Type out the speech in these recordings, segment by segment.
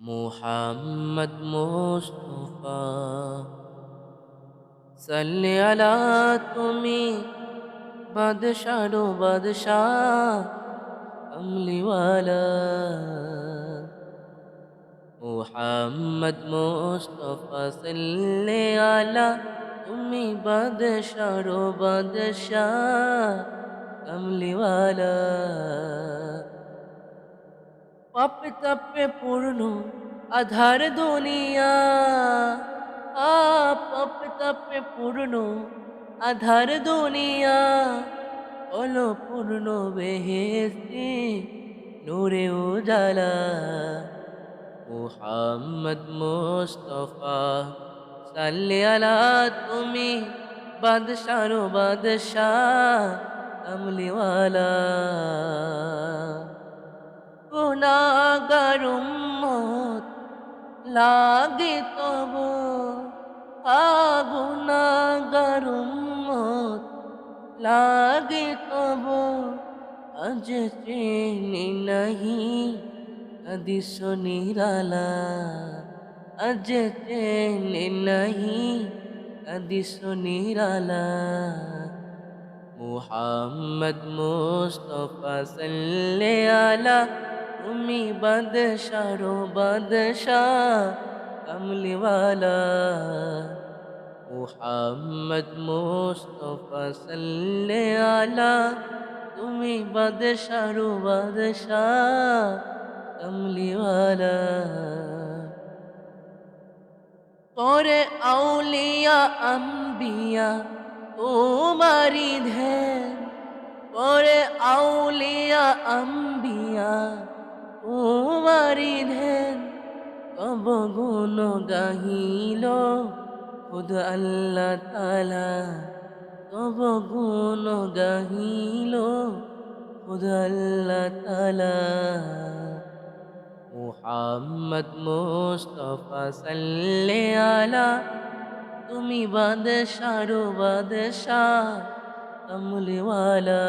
মুহাম্মদ মুস্তফা। সাল্লি আলা তুমি বাদশারো বাদশাহ কমলিওয়ালা মুহাম্মদ মুস্তফা, সাল্লি আলা তুমি বাদশারো বাদশাহ কমলিওয়ালা পাপে তাপে পূর্ণ আধার দুনিয়া আ পাপে তাপে পূর্ণ আধার দুনিয়া হলো পূর্ণ বেহেস্তি নূরে উজালা মুহাম্মদ মুস্তফা সাল্লি আলা তুমি বাদশারো বাদশাহ কামলিওয়ালা গুনাগার উম্মত লাগে তব আগুনাগার উম্মত লাগে তব আজ চেনি নাহি আদিস নিরালা আজ চেনি নাহি আদিস নিরালা মুহাম্মদ মুস্তফা সাল্লে আলা তুমি বাদশারো বাদশাহ, কমলিওয়ালা। মুহাম্মদ মুস্তফা সাল্লে আলা তুমি বাদশারো বাদশাহ, কমলিওয়ালা। পরে আউলিয়া, আম্বিয়া তোমারি ধ্যান পরে আউলিয়া আম্বিয়া। তোমারি ধ্যান কব গুণ গাহিল খুদ আল্লাহ তালা কব গুণ গাহিল খুদ আল্লাহ তালা মুহাম্মদ মুস্তফা সাল্লে আলা তুমি বাদশারো বাদশাহ কমলিওয়ালা।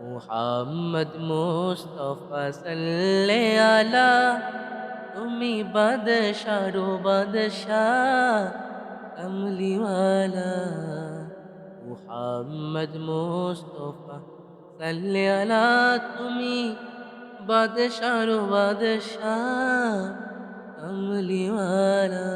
মুহাম্মদ মুস্তফা সাল্লে আলা। তুমি বাদশারো বাদশাহ কমলিওয়ালা। মুহাম্মদ মুস্তফা সাল্লে আলা। তুমি বাদশারো বাদশাহ কমলিওয়ালা